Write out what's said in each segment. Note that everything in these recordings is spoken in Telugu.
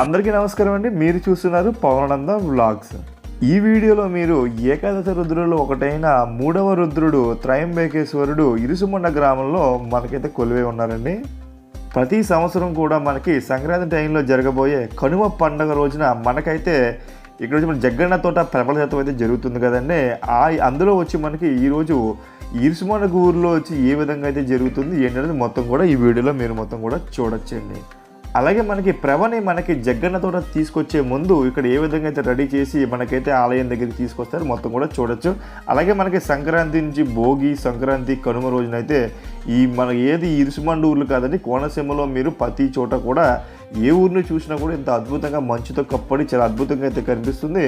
అందరికీ నమస్కారం అండి. మీరు చూస్తున్నారు పవనానంద వ్లాగ్స్. ఈ వీడియోలో మీరు ఏకాదశ రుద్రులలో ఒకటైన మూడవ రుద్రుడు త్రయంబేకేశ్వరుడు ఇరుసుమండ గ్రామంలో మనకైతే కొలువై ఉన్నారండి. ప్రతి సంవత్సరం కూడా మనకి సంక్రాంతి టైంలో జరగబోయే కనుమ పండగ రోజున మనకైతే ఇక్కడ వచ్చి మన జగ్గన్న తోట ప్రబలశతం అయితే జరుగుతుంది కదండి. ఆ అందులో వచ్చి మనకి ఈరోజు ఇరుసుమండ ఊరిలో వచ్చి ఏ విధంగా అయితే జరుగుతుంది ఏంటనేది మొత్తం కూడా ఈ వీడియోలో మీరు మొత్తం కూడా చూడొచ్చండి. అలాగే మనకి ప్రభని మనకి జగ్గన్నతోట తీసుకొచ్చే ముందు ఇక్కడ ఏ విధంగా అయితే రెడీ చేసి మనకైతే ఆలయం దగ్గరికి తీసుకొస్తారు మొత్తం కూడా చూడొచ్చు. అలాగే మనకి సంక్రాంతి నుంచి భోగి సంక్రాంతి కనుమ రోజునైతే ఈ మన ఏది ఇరుసుమండు ఊర్లు కాదండి కోనసీమలో మీరు ప్రతి చోట కూడా ఏ ఊరిని చూసినా కూడా ఇంత అద్భుతంగా మంచుతో కప్పడి చాలా అద్భుతంగా అయితే కనిపిస్తుంది.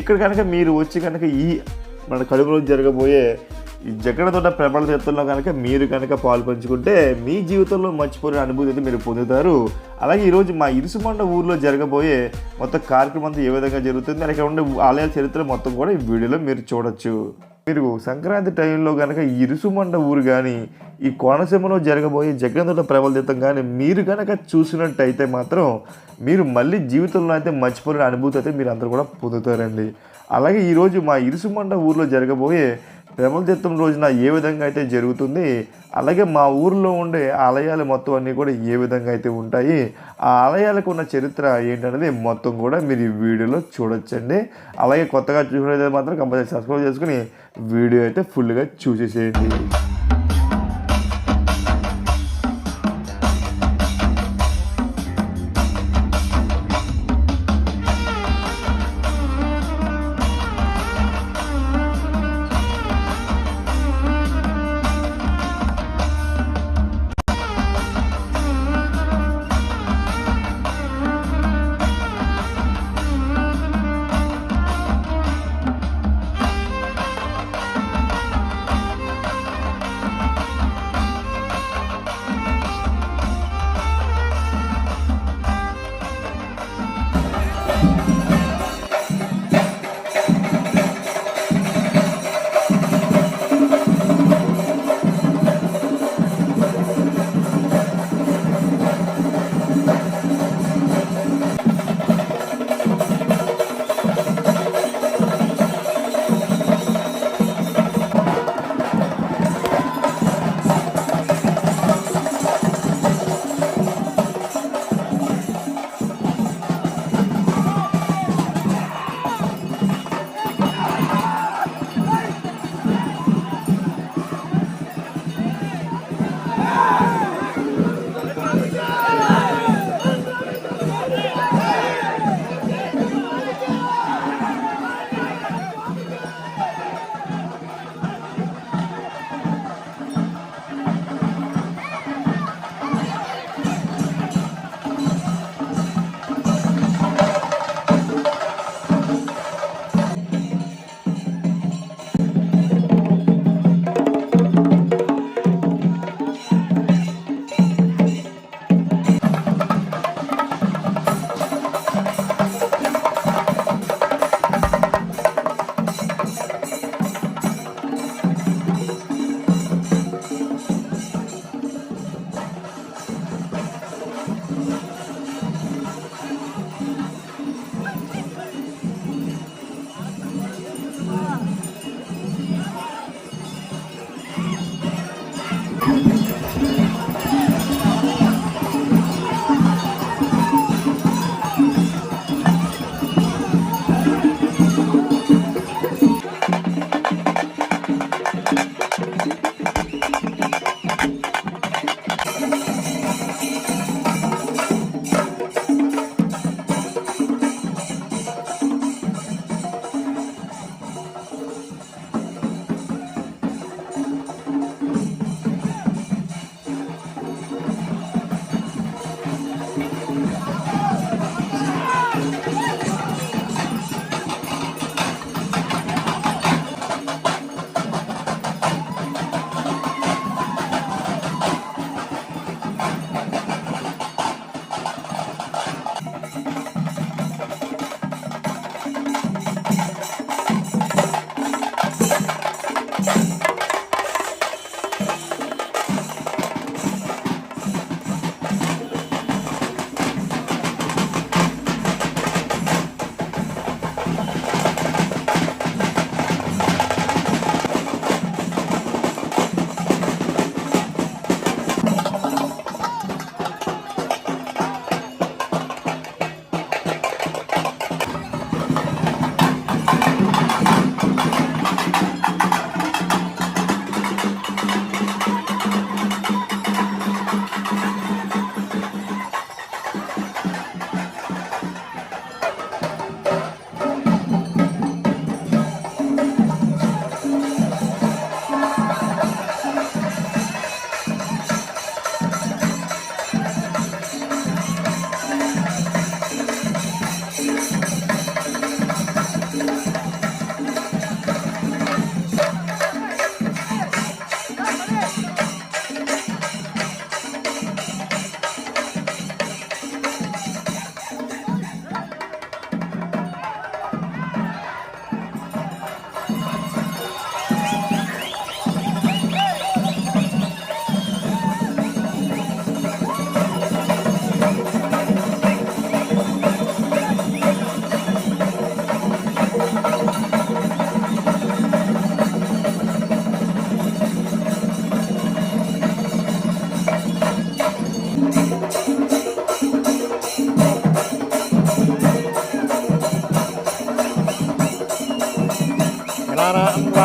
ఇక్కడ కనుక మీరు వచ్చి కనుక ఈ మన కడుపులో రోజు జరగబోయే ఈ జగడ తోట ప్రబల తీర్థంలో కనుక మీరు కనుక పాలు పంచుకుంటే మీ జీవితంలో మర్చిపోయిన అనుభూతి అయితే మీరు పొందుతారు. అలాగే ఈరోజు మా ఇరుసుమండ ఊర్లో జరగబోయే మొత్తం కార్యక్రమం అంతా ఏ విధంగా జరుగుతుంది అక్కడ ఉండే ఆలయాల చరిత్ర మొత్తం కూడా ఈ వీడియోలో మీరు చూడొచ్చు. మీరు సంక్రాంతి టైంలో కనుక ఇరుసుమండ ఊరు కానీ ఈ కోనసీమలో జరగబోయే జగన్ ప్రబల తీర్థం కానీ మీరు కనుక చూసినట్టయితే మాత్రం మీరు మళ్ళీ జీవితంలో అయితే మర్చిపోయిన అనుభూతి అయితే మీరు అందరూ కూడా పొందుతారండి. అలాగే ఈరోజు మా ఇరుసుమండ ఊర్లో జరగబోయే ప్రబల తీర్థం రోజున ఏ విధంగా అయితే జరుగుతుంది అలాగే మా ఊర్లో ఉండే ఆలయాలు మొత్తం అన్నీ కూడా ఏ విధంగా అయితే ఉంటాయి ఆ ఆలయాలకు ఉన్న చరిత్ర ఏంటనేది మొత్తం కూడా మీరు ఈ వీడియోలో చూడొచ్చండి. అలాగే కొత్తగా చూసినట్లయితే మాత్రం కంపల్సరీ సబ్స్క్రైబ్ చేసుకుని వీడియో అయితే ఫుల్గా చూసేసేయండి.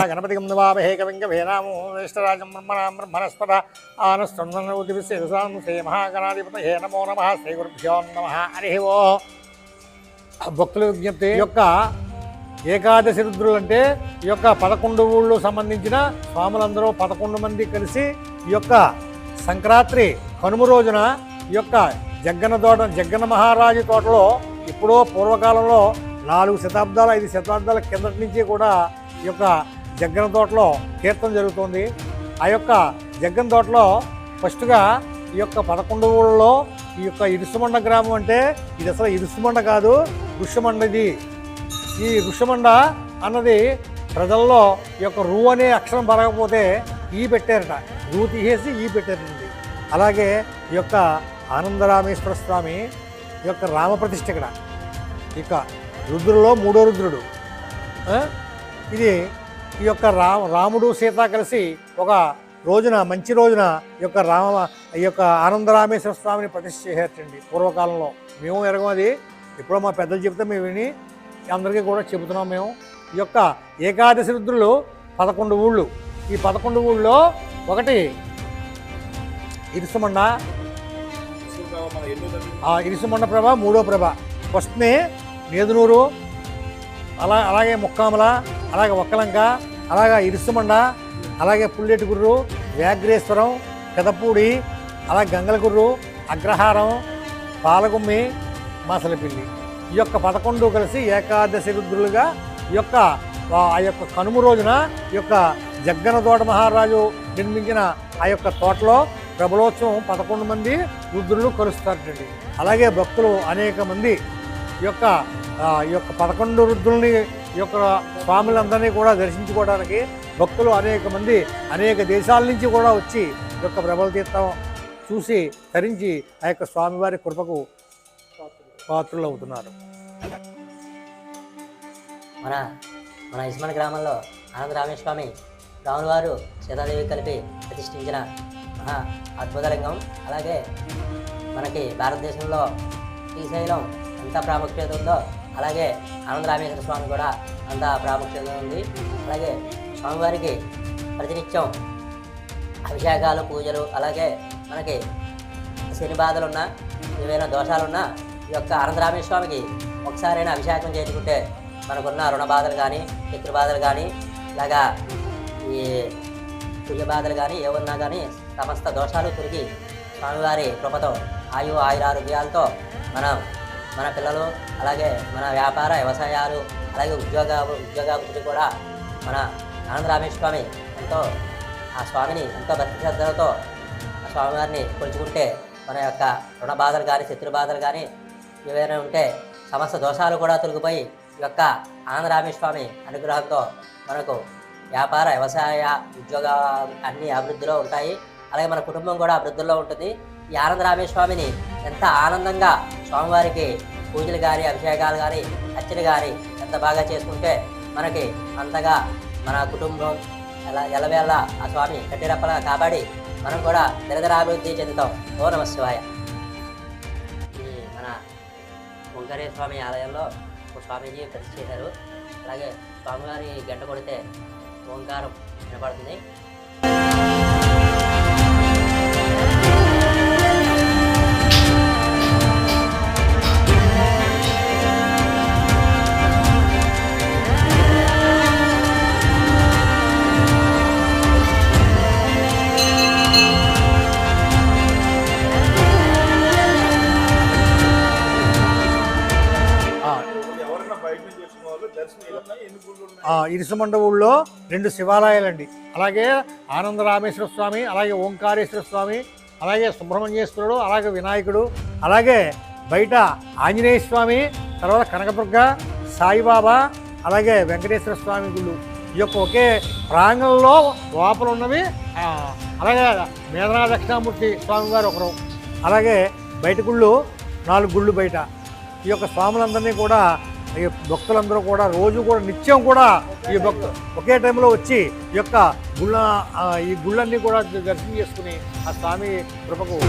గణపతిగం నవామహే కవిం బ్రహ్మణాం బ్రహ్మణస్పద ఆనస్తందనోదివిశేషాం శ్రీ మహాగణాధిపతయే నమో నమ. శ్రీ గురుభ్యో నమ. హరి ఓ. భక్తుల విజ్ఞప్తి యొక్క ఏకాదశి రుద్రులు అంటే ఈ యొక్క పదకొండు ఊళ్ళు సంబంధించిన స్వాములందరూ పదకొండు మంది కలిసి ఈ యొక్క సంక్రాంతి కనుమ రోజున ఈ యొక్క జగ్గన తోట జగ్గన మహారాజు తోటలో ఇప్పుడో పూర్వకాలంలో నాలుగు శతాబ్దాల ఐదు శతాబ్దాల కిందటి నుంచి కూడా ఈ యొక్క జగ్గన తోటలో కీర్తన జరుగుతుంది. ఆ యొక్క జగ్గన తోటలో ఫస్ట్గా ఈ యొక్క పదకొండు ఊళ్ళలో ఈ యొక్క ఇరుసుమండ గ్రామం అంటే ఇది అసలు ఇరుసుమండ కాదు ఋషమండ ఇది. ఈ ఋషమండ అన్నది ప్రజల్లో ఈ యొక్క రు అనే అక్షరం పరగకపోతే ఈ పెట్టారట. రూ తీసేసి ఈ పెట్టారండి అలాగే ఈ యొక్క ఆనందరామేశ్వర స్వామి ఈ యొక్క రామప్రతిష్ఠ ఇక్కడ. ఇక రుద్రులో మూడో రుద్రుడు. ఇది ఈ యొక్క రా రాముడు సీత కలిసి ఒక రోజున మంచి రోజున ఈ యొక్క రామ ఈ యొక్క ఆనందరామేశ్వర స్వామిని ప్రతిష్ఠ చేసేటండి. పూర్వకాలంలో మేము ఎరగం అది ఎప్పుడో మా పెద్దలు చెప్తే మేము విని అందరికీ కూడా చెబుతున్నాం మేము. ఈ యొక్క ఏకాదశి రుద్రులు పదకొండు ఊళ్ళు. ఈ పదకొండు ఊళ్ళో ఒకటి ఇరుసుమండ ఇరుసుమండ ప్రభ మూడో ప్రభ. ఫస్ట్నే నేదునూరు అలా అలాగే ముక్కామల అలాగే ఒక్కలంక అలాగే ఇరుసుమండ అలాగే పుల్లెటిగుర్రు వ్యాఘ్రేశ్వరం పెదపూడి అలాగే గంగలగుర్రు అగ్రహారం పాలగుమ్మి మాసలపిల్లి. ఈ యొక్క పదకొండు కలిసి ఏకాదశి రుద్రులుగా ఈ యొక్క ఆ యొక్క కనుమ రోజున ఈ యొక్క జగ్గన తోట మహారాజు నిర్మించిన ఆ యొక్క తోటలో ప్రబలోత్సవం పదకొండు మంది రుద్రులు కలుస్తారటండి అలాగే భక్తులు అనేక మంది ఈ యొక్క ఈ యొక్క పదకొండు వృద్ధుల్ని ఈ యొక్క స్వాములందరినీ కూడా దర్శించుకోవడానికి భక్తులు అనేక మంది అనేక దేశాల నుంచి కూడా వచ్చి ఈ యొక్క ప్రబల తీర్థం చూసి ధరించి ఆ యొక్క స్వామివారి కృపకు పాత్రలు అవుతున్నారు మన మన ఇస్మాన్ గ్రామంలో ఆనంద రామేశ్వామి రాముల వారు సీతాదేవి కలిపి ప్రతిష్ఠించిన మహా అద్భుత లింగం. అలాగే మనకి భారతదేశంలో శ్రీశైలం ఎంత ప్రాముఖ్యత ఉందో అలాగే ఆనందరామేశ్వర స్వామి కూడా అంత ప్రాముఖ్యంగా ఉంది. అలాగే స్వామివారికి ప్రతినిత్యం అభిషేకాలు పూజలు అలాగే మనకి శని బాధలున్నా ఏవైనా దోషాలున్నా ఈ యొక్క ఆనందరామేశ్వామికి ఒకసారైనా అభిషేకం చేసుకుంటే మనకున్న రుణ బాధలు కానీ శత్రు బాధలు కానీ ఇలాగా ఈ పుయ్య బాధలు కానీ ఏమన్నా కానీ సమస్త దోషాలు తిరిగి స్వామివారి కృపతో ఆయు ఆయురారోగ్యాలతో మనం మన పిల్లలు అలాగే మన వ్యాపార వ్యవసాయాలు అలాగే ఉద్యోగ ఉద్యోగాభివృద్ధి కూడా మన ఆనందరామేశ్వామి ఎంతో ఆ స్వామిని ఎంతో భక్తి శ్రద్ధలతో ఆ స్వామివారిని కొలుచుకుంటే మన యొక్క రుణ బాధలు కానీ శత్రు బాధలు కానీ ఏవైనా ఉంటే సమస్త దోషాలు కూడా తొలగిపోయి ఈ యొక్క స్వామి అనుగ్రహంతో మనకు వ్యాపార వ్యవసాయ ఉద్యోగ అన్ని అభివృద్ధిలో ఉంటాయి. అలాగే మన కుటుంబం కూడా అభివృద్ధిలో ఉంటుంది. ఈ ఆనందరామేశ్వామిని ఎంత ఆనందంగా స్వామివారికి పూజలు కానీ అభిషేకాలు కానీ అర్చన కానీ ఎంత బాగా చేసుకుంటే మనకి అంతగా మన కుటుంబం ఎలా ఎలవేళ ఆ స్వామి కట్టిరప్పలా కాపాడి మనం కూడా నిరదరాభివృద్ధి చెందుతాం. ఓ నమ శివాయ. ఈ మన ఓంకారేశ్వర స్వామి ఆలయంలో ఒక స్వామీజీ ప్రతిష్ఠ చేశారు. అలాగే స్వామివారి గంట కొడితే ఓంకారం వినపడుతుంది. ఊళ్ళో రెండు శివాలయాలండి. అలాగే ఆనంద రామేశ్వర స్వామి అలాగే ఓంకారేశ్వర స్వామి అలాగే సుబ్రహ్మణ్యేశ్వరుడు అలాగే వినాయకుడు అలాగే బయట ఆంజనేయ స్వామి తర్వాత కనకదుర్గ సాయిబాబా అలాగే వెంకటేశ్వర స్వామి గుళ్ళు. ఈ యొక్క ఒకే ప్రాంగణంలో లోపల ఉన్నవి అలాగే మేధనా దక్షిణామూర్తి స్వామి గారు ఒకరు. అలాగే బయట గుళ్ళు నాలుగు గుళ్ళు బయట. ఈ యొక్క స్వాములందరినీ కూడా ఈ భక్తులందరూ కూడా రోజు కూడా నిత్యం కూడా ఈ భక్తు ఒకే టైంలో వచ్చి ఈ యొక్క గుళ్ళ ఈ గుళ్ళన్నీ కూడా దర్శనం చేసుకుని ఆ స్వామి కృపకు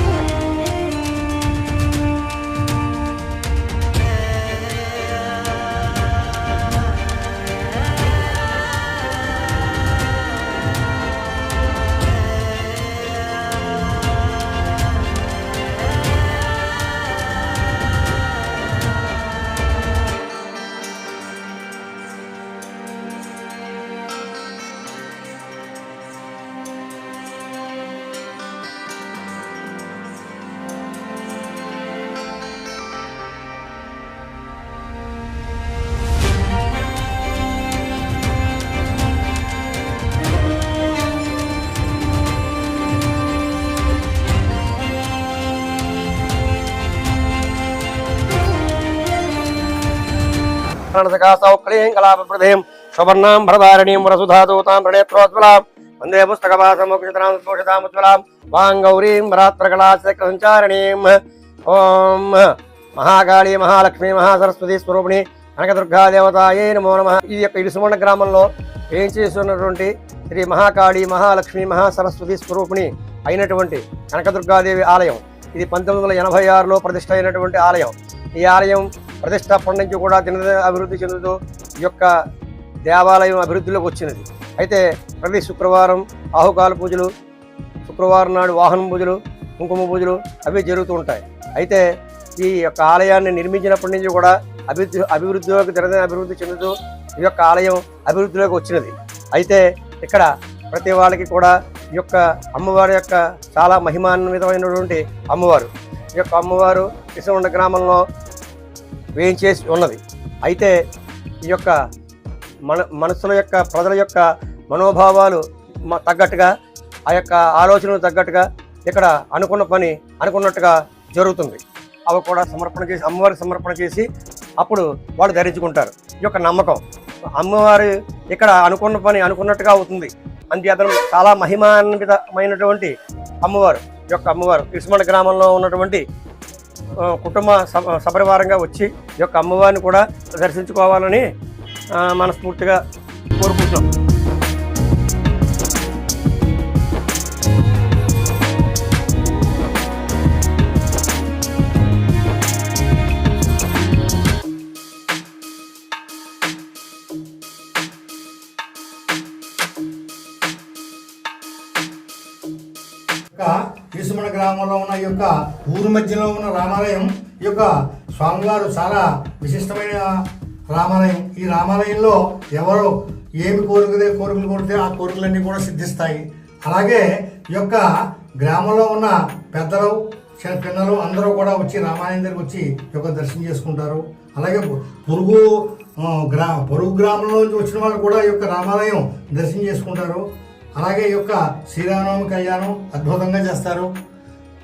ప్రాణసకా సౌక్లీం కళాపృథేం సువర్ణాం భరధారణీం వరసుధాదూతాం ప్రణేత్రోజ్వలాం వందే పుస్తకవాసమోక్షితరాం స్పోషితాముజ్వలాం వాం గౌరీం భరాత్రకళాచక్రసంచారిణీం ఓం మహాకాళీ మహాలక్ష్మి మహాసరస్వతి స్వరూపిణి కనకదుర్గా దేవతాయే నమో నమ ఈ యొక్క ఇరుసుమణ గ్రామంలో ఏం చేస్తున్నటువంటి శ్రీ మహాకాళి మహాలక్ష్మి మహాసరస్వతి స్వరూపిణి అయినటువంటి కనకదుర్గాదేవి ఆలయం ఇది పంతొమ్మిది వందల ఎనభై ఆరులో ప్రతిష్ట అయినటువంటి ఆలయం. ఈ ఆలయం ప్రతిష్టాపన నుంచి కూడా దినదిన అభివృద్ధి చెందుతూ ఈ యొక్క దేవాలయం అభివృద్ధిలోకి వచ్చినది. అయితే ప్రతి శుక్రవారం ఆహుకాల పూజలు శుక్రవారం నాడు వాహనం పూజలు కుంకుమ పూజలు అవి జరుగుతూ ఉంటాయి. అయితే ఈ యొక్క ఆలయాన్ని నిర్మించినప్పటి నుంచి కూడా అభివృద్ధి అభివృద్ధిలోకి దినదిన అభివృద్ధి చెందుతూ ఈ యొక్క ఆలయం అభివృద్ధిలోకి వచ్చినది. అయితే ఇక్కడ ప్రతి వాళ్ళకి కూడా యొక్క అమ్మవారి యొక్క చాలా మహిమాన్వితమైనటువంటి అమ్మవారు. ఈ యొక్క అమ్మవారు కృష్ణకొండ గ్రామంలో వేయించేసి ఉన్నది. అయితే ఈ యొక్క మన మనసుల యొక్క ప్రజల యొక్క మనోభావాలు తగ్గట్టుగా ఆ యొక్క ఆలోచనలు తగ్గట్టుగా ఇక్కడ అనుకున్న పని అనుకున్నట్టుగా జరుగుతుంది. అవి కూడా సమర్పణ చేసి అమ్మవారి సమర్పణ చేసి అప్పుడు వాళ్ళు ధరించుకుంటారు. ఈ యొక్క నమ్మకం. అమ్మవారి ఇక్కడ అనుకున్న పని అనుకున్నట్టుగా అవుతుంది. అంతేతనం చాలా మహిమాన్వితమైనటువంటి అమ్మవారు ఈ యొక్క అమ్మవారు ఇసుమండ గ్రామంలో ఉన్నటువంటి కుటుంబ సపరివారంగా వచ్చి ఈ యొక్క అమ్మవారిని కూడా దర్శించుకోవాలని మనస్ఫూర్తిగా కోరుకుంటున్నాం. గ్రామంలో ఉన్న ఈ యొక్క ఊరు మధ్యలో ఉన్న రామాలయం ఈ యొక్క స్వామివారు చాలా విశిష్టమైన రామాలయం. ఈ రామాలయంలో ఎవరు ఏమి కోరికదే కోరికలు కోరితే ఆ కోరికలన్నీ కూడా సిద్ధిస్తాయి. అలాగే ఈ యొక్క గ్రామంలో ఉన్న పెద్దలు పిల్లలు అందరూ కూడా వచ్చి రామాలయం దగ్గరికి వచ్చి ఈ యొక్క దర్శనం చేసుకుంటారు. అలాగే పొరుగు గ్రా పొరుగు గ్రామంలో నుంచి వచ్చిన వాళ్ళు కూడా ఈ యొక్క రామాలయం దర్శనం చేసుకుంటారు. అలాగే ఈ యొక్క శ్రీరామనవమి కళ్యాణం అద్భుతంగా చేస్తారు.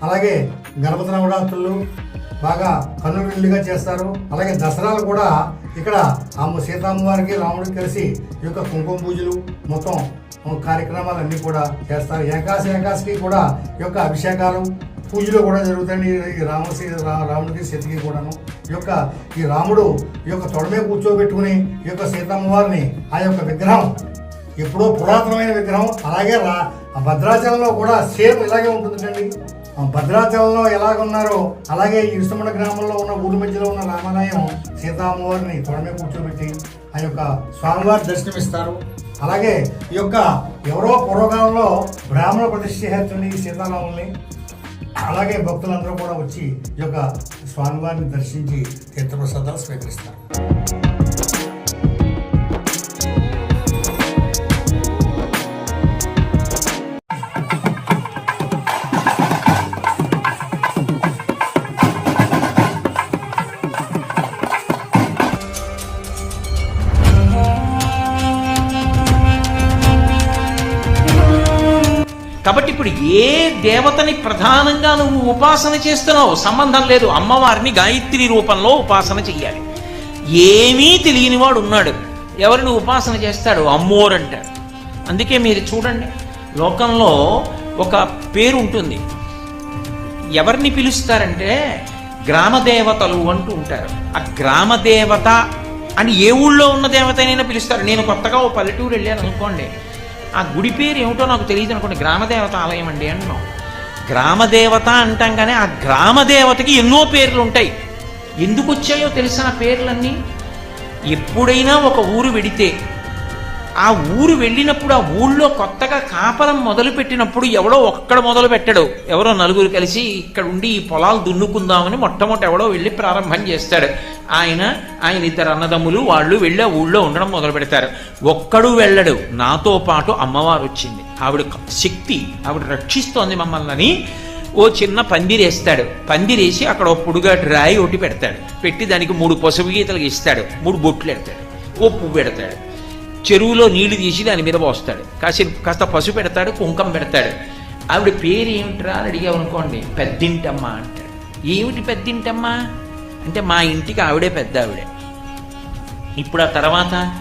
అలాగే గణపతి నవరాత్రులు బాగా కన్నువిల్లుగా చేస్తారు. అలాగే దసరాలు కూడా ఇక్కడ అమ్మ సీతమ్మవారికి రాముడికి కలిసి ఈ యొక్క కుంకుమ పూజలు మొత్తం కార్యక్రమాలన్నీ కూడా చేస్తారు. ఏకాశి ఏకాశికి కూడా ఈ యొక్క అభిషేకాలు పూజలు కూడా జరుగుతాయండి. ఈ రామసీ రా- రాముడికి సీతకి కూడాను. ఈ యొక్క ఈ రాముడు ఈ యొక్క తొడమే కూర్చోబెట్టుకుని ఈ యొక్క సీతమ్మవారిని ఆ యొక్క విగ్రహం ఎప్పుడో పురాతనమైన విగ్రహం అలాగే రా భద్రాచలంలో కూడా సేమ్ ఇలాగే ఉంటుందండి. భద్రాచలంలో ఎలాగున్నారో అలాగే ఈ ఇరుసమండ గ్రామంలో ఉన్న ఊరి మధ్యలో ఉన్న రామాలయం సీతామ్మవారిని తొడమే కూర్చోబెట్టి ఆ యొక్క స్వామివారి దర్శనమిస్తారు. అలాగే ఈ యొక్క ఎవరో పూర్వకాలంలో బ్రాహ్మణ ప్రతిష్ఠ చేస్తుంది ఈ సీతారాముల్ని. అలాగే భక్తులందరూ కూడా వచ్చి ఈ యొక్క స్వామివారిని దర్శించి తీర్థప్రసాదాలు స్వీకరిస్తారు. ఇప్పుడు ఏ దేవతని ప్రధానంగా నువ్వు ఉపాసన చేస్తున్నావు సంబంధం లేదు. అమ్మవారిని గాయత్రి రూపంలో ఉపాసన చెయ్యాలి. ఏమీ తెలియని వాడు ఉన్నాడు. ఎవరిని ఉపాసన చేస్తాడు? అమ్మోర్ అంటాడు. అందుకే మీరు చూడండి లోకంలో ఒక పేరు ఉంటుంది. ఎవరిని పిలుస్తారంటే గ్రామదేవతలు అంటూ ఉంటారు. ఆ గ్రామదేవత అని ఏ ఊళ్ళో ఉన్న దేవతనైనా పిలుస్తారు. నేను కొత్తగా ఓ పల్లెటూరు వెళ్ళాను అనుకోండి. ఆ గుడి పేరు ఏమిటో నాకు తెలియదు అనుకోండి. గ్రామదేవత ఆలయం అండి అంటున్నాం. గ్రామదేవత అంటాం కానీ ఆ గ్రామదేవతకి ఎన్నో పేర్లు ఉంటాయి. ఎందుకు వచ్చాయో తెలిసిన పేర్లన్నీ? ఎప్పుడైనా ఒక ఊరు వెడితే ఆ ఊరు వెళ్ళినప్పుడు ఆ ఊళ్ళో కొత్తగా కాపలం మొదలు పెట్టినప్పుడు ఎవడో ఒక్కడ మొదలు పెట్టడు ఎవరో నలుగురు కలిసి ఇక్కడ ఉండి ఈ పొలాలు దున్నుకుందామని మొట్టమొదటి ఎవడో వెళ్ళి ప్రారంభం చేస్తాడు. ఆయన ఆయన ఇద్దరు అన్నదమ్ములు వాళ్ళు వెళ్ళి ఆ ఊళ్ళో ఉండడం మొదలు పెడతారు ఒక్కడు వెళ్ళడు. నాతో పాటు అమ్మవారు వచ్చింది. ఆవిడ శక్తి ఆవిడ రక్షిస్తోంది మమ్మల్ని. అని ఓ చిన్న పందిరేస్తాడు పందిరేసి అక్కడ ఓ పొడుగాటి రాయి ఒకటి పెడతాడు. పెట్టి దానికి మూడు పసుపు గీతలు ఇస్తాడు మూడు బొట్లు పెడతాడు. ఓ పువ్వు పెడతాడు. చెరువులో నీళ్ళు తీసి దాని మీద పోస్తాడు. కాసేపు కాస్త పసుపు పెడతాడు కుంకం పెడతాడు. ఆవిడ పేరు ఏమిట్రా అని అడిగావు అనుకోండి. పెద్దింటమ్మ అంటాడు. ఏమిటి పెద్దింటమ్మ? అంటే మా ఇంటికి ఆవిడే పెద్ద ఆవిడే ఇప్పుడు ఆ తర్వాత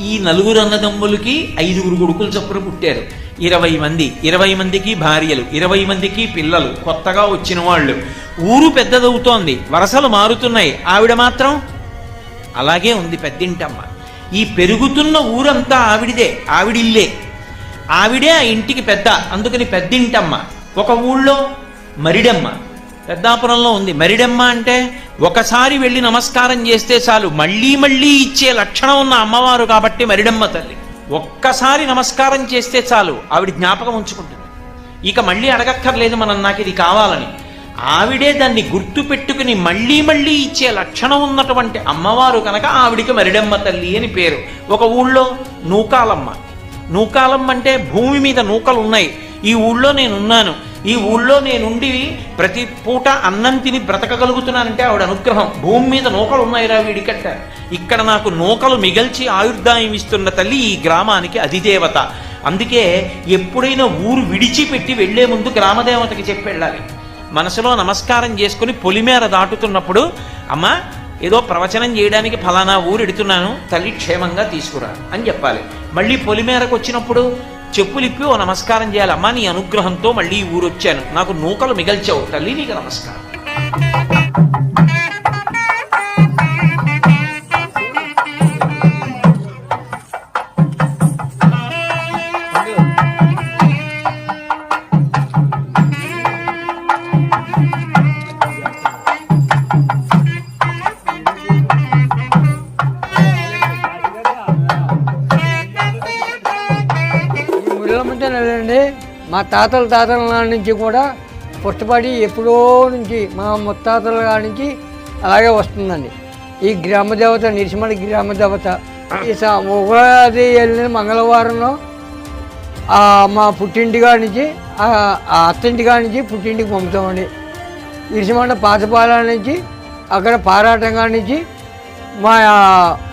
ఈ నలుగురు అన్నదమ్ములకి ఐదుగురు కొడుకులు చొప్పున పుట్టారు. ఇరవై మంది ఇరవై మందికి భార్యలు ఇరవై మందికి పిల్లలు కొత్తగా వచ్చిన వాళ్ళు. ఊరు పెద్దదవుతోంది వరసలు మారుతున్నాయి. ఆవిడ మాత్రం అలాగే ఉంది పెద్దింటమ్మ. ఈ పెరుగుతున్న ఊరంతా ఆవిడిదే ఆవిడిల్లే. ఆవిడే ఆ ఇంటికి పెద్ద అందుకని పెద్దింటమ్మ. ఒక ఊళ్ళో మరిడమ్మ. పెద్దాపురంలో ఉంది. మరిడమ్మ అంటే ఒకసారి వెళ్ళి నమస్కారం చేస్తే చాలు. మళ్ళీ మళ్ళీ ఇచ్చే లక్షణం ఉన్న అమ్మవారు కాబట్టి మరిడమ్మ తల్లి. ఒక్కసారి నమస్కారం చేస్తే చాలు. ఆవిడ జ్ఞాపకం ఉంచుకుంటుంది. ఇక మళ్ళీ అడగక్కర్లేదు మనం నాకు ఇది కావాలని. ఆవిడే దాన్ని గుర్తు పెట్టుకుని మళ్ళీ మళ్ళీ ఇచ్చే లక్షణం ఉన్నటువంటి అమ్మవారు కనుక ఆవిడికి మరిడమ్మ తల్లి అని పేరు. ఒక ఊళ్ళో నూకాలమ్మ. నూకాలమ్మ అంటే భూమి మీద నూకలు ఉన్నాయి ఈ ఊళ్ళో నేనున్నాను. ఈ ఊళ్ళో నేనుండి ప్రతి పూట అన్నం తిని బ్రతకగలుగుతున్నానంటే ఆవిడ అనుగ్రహం. భూమి మీద నూకలు ఉన్నాయిరా వీడికట్ట ఇక్కడ నాకు నూకలు మిగల్చి ఆయుర్దాయం ఇస్తున్న తల్లి ఈ గ్రామానికి అధిదేవత. అందుకే ఎప్పుడైనా ఊరు విడిచిపెట్టి వెళ్ళే ముందు గ్రామదేవతకి చెప్పి వెళ్ళాలి. మనసులో నమస్కారం చేసుకుని పొలిమేర దాటుతున్నప్పుడు అమ్మ ఏదో ప్రవచనం చేయడానికి ఫలానా ఊరు ఎడుతున్నాను తల్లి క్షేమంగా తీసుకురా అని చెప్పాలి. మళ్ళీ పొలిమేరకు వచ్చినప్పుడు చెప్పులిప్పి ఓ నమస్కారం చేయాలి. అమ్మా నీ అనుగ్రహంతో మళ్ళీ ఈ ఊరు వచ్చాను నాకు నూకలు మిగల్చావు. తల్లి నీకు నమస్కారం. మా తాతల తాతల నుంచి కూడా పుష్టపడి ఎప్పుడో నుంచి మా ముత్తాతల నుంచి అలాగే వస్తుందండి. ఈ గ్రామ దేవత నిరిసిమల గ్రామ దేవత ఈ ఉగాది వెళ్ళిన మంగళవారంలో మా పుట్టింటి నుంచి ఆ అత్తింటి నుంచి పుట్టింటికి పంపుతామండి. ఇరిసిమండ పాతపాల నుంచి అక్కడ పారాటంగా నుంచి మా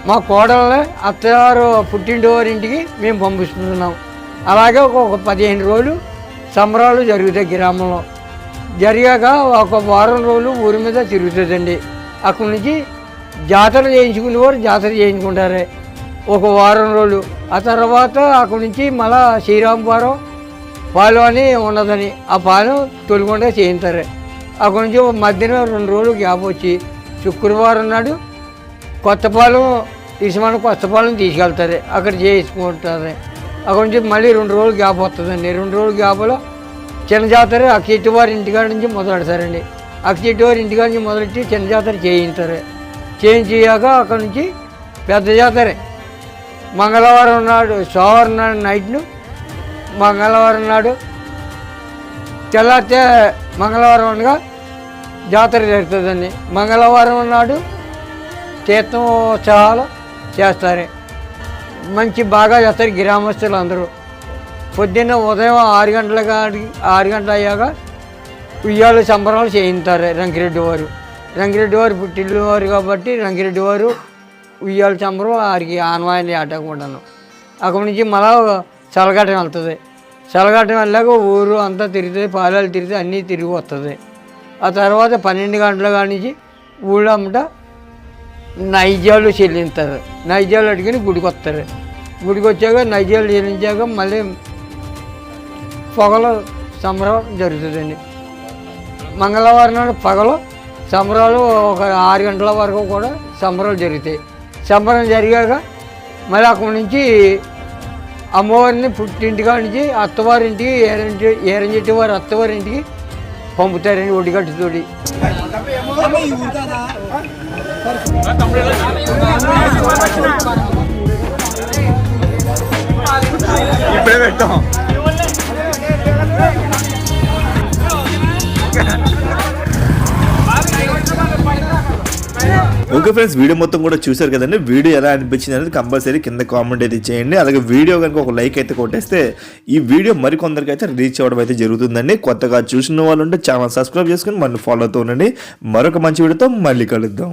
మా కోడల్ని అత్తగారు పుట్టింటి వారింటికి మేము పంపిస్తున్నాం. అలాగే ఒక పదిహేను రోజులు సంబరాలు జరుగుతాయి గ్రామంలో. జరిగాక ఒక వారం రోజులు ఊరి మీద తిరుగుతుందండి. అక్కడి నుంచి జాతర చేయించుకునేవారు జాతర చేయించుకుంటారు. ఒక వారం రోజులు. ఆ తర్వాత అక్కడి నుంచి మళ్ళా శ్రీరామపురం పాలు అని ఉన్నదని ఆ పాలు తొలికొండ చేయించారు. అక్కడి నుంచి మధ్యన రెండు రోజులు గ్యాప్ వచ్చి శుక్రవారం నాడు కొత్తపాలెం కొత్త కొత్తపాలెం తీసుకెళ్తారు. అక్కడ చేసుకుంటారు అక్కడ నుంచి మళ్ళీ రెండు రోజులు గ్యాప్ వస్తుందండి. రెండు రోజులు గ్యాప్లో చిన్న జాతర అక్షిట్టి వారి ఇంటికాడ నుంచి మొదలెడతారండి. పెడతారండి వారి ఇంటికాడ నుంచి మొదలెట్టి చిన్న జాతర చేయించారు. చేయించాక అక్కడ నుంచి పెద్ద జాతర. మంగళవారం నాడు సోమవారం నాడు నైట్ను మంగళవారం నాడు తెల్లారితే మంగళవారం అనగా జాతర జరుగుతుందండి. మంగళవారం నాడు తీర్థం ఉత్సవాలు చేస్తారు. మంచి బాగా చేస్తారు గ్రామస్తులు అందరూ. పొద్దున్న ఉదయం ఆరు గంటల ఆరు గంటల అయ్యాక ఉయ్యాలు సంబరాలు చేయించారు రంగిరెడ్డి వారు. రంగిరెడ్డి వారు పుట్టిల్లు వారు కాబట్టి రంగిరెడ్డి వారు ఉయ్యాల సంబరం వారికి ఆనవాయిని ఆటకుండాను అక్కడి నుంచి మళ్ళా చలగటం వెళ్తుంది. చలగటం వెళ్ళాక ఊరు అంతా తిరుగుతుంది పాలాలు తిరిగితే అన్నీ తిరిగి వస్తుంది. ఆ తర్వాత పన్నెండు గంటల కాడి నుంచి ఊళ్ళో అమ్మట నైజాలు చెల్లింతారు. నైజాలు అడిగిన గుడికి వస్తారు. గుడికి వచ్చాక నైజాలు చెల్లించాక మళ్ళీ పొగలు సంబరం జరుగుతుందండి. మంగళవారం నాడు పగలు సంబరాలు ఒక ఆరు గంటల వరకు కూడా సంబరాలు జరుగుతాయి. సంబరం జరిగాక మళ్ళీ అక్కడి నుంచి అమ్మవారిని పుట్టింటిగా నుంచి అత్తవారింటికి ఏరంటి ఏరంజెట్టి వారి అత్తవారింటికి పంపుతారండి ఒడిగట్టుతోటి ఇప్పుడే పెట్టాం. ఓకే ఫ్రెండ్స్ వీడియో మొత్తం కూడా చూశారు కదండి. వీడియో ఎలా అనిపించింది అనేది కంపల్సరీ కింద కామెంట్ అయితే చేయండి. అలాగే వీడియో కనుక ఒక లైక్ అయితే కొట్టేస్తే ఈ వీడియో మరికొందరికి అయితే రీచ్ అవ్వడం అయితే జరుగుతుందండి. కొత్తగా చూసిన వాళ్ళు ఉంటే ఛానల్ సబ్స్క్రైబ్ చేసుకుని మళ్ళీ ఫాలో అవుతూ ఉండండి. మరొక మంచి వీడియోతో మళ్ళీ కలుద్దాం.